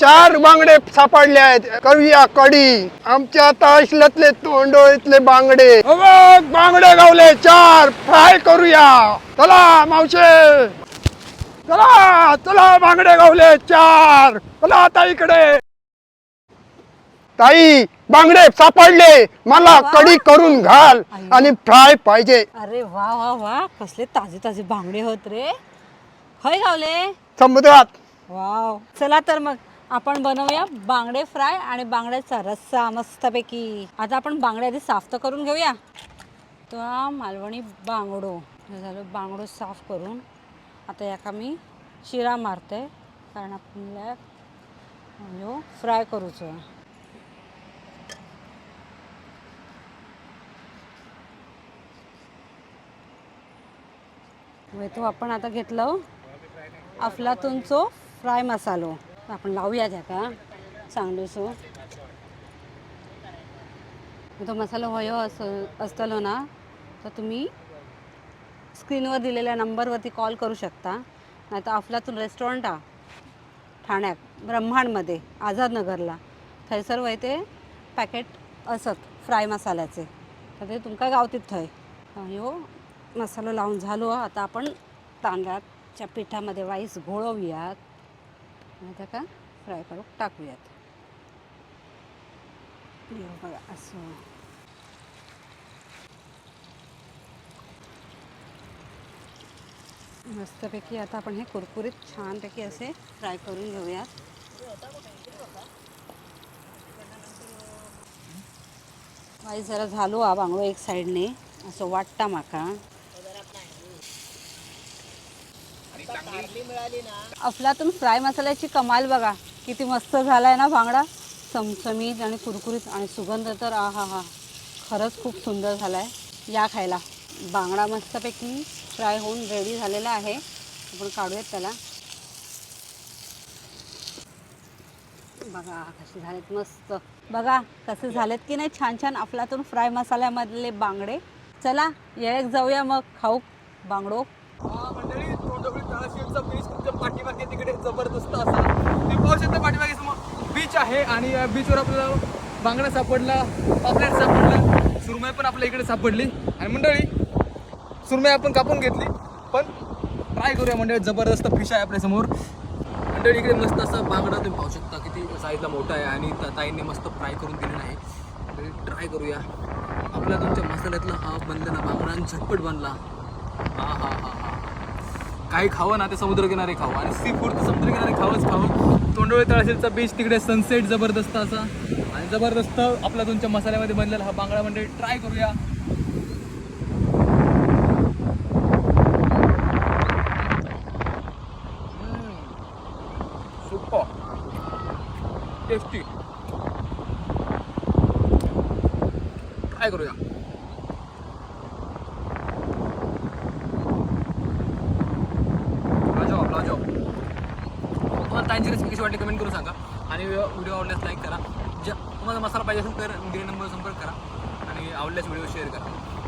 चार बांगडे सापडले आहेत. करूया कडी. आमच्या तहसीलातले तोंडोळीतले बांगडे. बांगडे गावले. चार. फ्राय करूया. चला मावशे. चला चला बांगडे गावले. चार. चला आता इकडे. ताई बांगडे सापडले. मला वा. कडी करून घाल आई. आणि फ्राय पाहिजे. अरे वा वा वा. कसले ताजे ताजे बांगडे होत रे. हय गावले. समुद्रात. वाव. चला तर मग. आपण बनवूया बांगडे फ्राय आणि बांगड्याचा रस्सा मस्तपैकी. आता आपण बांगडे आधी साफ तर करून घेऊया. तर हा मालवणी बांगडो. हे झालं बांगडो साफ करून. आता याका मी शिरा मारते. कारण आपल्याला ह्यो फ्राय करूचो. आहे. तो आपण आता घेतलं अफलातूनचो फ्राय मसालो. आपण लावूया त्याका चांगलोसो तो मसाला होयो असं असतलो ना तर तुम्ही स्क्रीनवर दिलेल्या नंबरवरती कॉल करू शकता. नाही तर अफलातून रेस्टॉरंट हा ठाण्यात ब्रह्मांडमध्ये आझादनगरला. थंयसर वय ते पॅकेट असत फ्राय मसाल्याचे. तर ते तुमका गावतीत थंय. ह्यो मसालो लावून झालो. आता आपण तांदळाच्या पिठामध्ये वाईस घोळवूयात. आणि त्याका फ्राय करून टाकूयात. बघा असं. मस्तपैकी आता आपण हे कुरकुरीत छानपैकी असे फ्राय करून घेऊयात. बाई जरा झालो हा बांगडो एक साईडने असं वाटता माका. अफलातून फ्राय मसाल्याची कमाल बघा. किती मस्त झालाय ना बांगडा चमचमीत आणि कुरकुरीत आणि सुगंध तर आ हा. हा खरंच खूप सुंदर झालाय. या खायला. बांगडा मस्तपैकी फ्राय होऊन रेडी झालेला आहे. आपण काढूयात त्याला. बघा कसे झालेत मस्त. बघा कसे झालेत की नाही? छान छान अफलातून फ्राय मसाल्यामधले बांगडे चला येळेक जाऊया मग. खाऊ. बांगडो हा बीच तुमच्या पाठीमागे तिकडे जबरदस्त असा ते पाहू शकता पाठीमागे समोर बीच आहे आणि या बीचवर आपल्याला बांगडा सापडला पापलेट सापडला. सुरमई पण आपल्या इकडे सापडली. आणि मंडळी सुरमई आपण कापून घेतली पण ट्राय करूया मंडळी जबरदस्त फिश आहे आपल्यासमोर. मंडळी इकडे मस्त असा बांगडा तुम्ही पाहू शकता किती साईजला मोठा आहे आणि ताईंनी मस्त फ्राय करून दिलेला आहे. ट्राय करूया. आपल्या तुमच्या मसाल्यातला हा बनलेला बांगडा आणि झटपट बनला. हा हा हा हा. काही खावं ना ते समुद्रकिनारे खावं. आणि सी फूड तर समुद्रकिनारे खावंच खावं. तोंडोळे तळाशीलचा बीच तिकडे सनसेट जबरदस्त असा. आणि जबरदस्त आपला तुमच्या मसाल्यामध्ये बनलेला हा बांगडा म्हणजे ट्राय करूया. सुपर टेस्टी ट्राय करूया. ताईंची रेसिपी कशी वाटली कमेंट करून सांगा. आणि व्हिडिओ आवडल्यास लाईक करा. ज्या तुम्हाला मसाला पाहिजे असेल तर ग्रीन नंबर संपर्क करा. आणि आवडल्यास व्हिडिओ शेअर करा.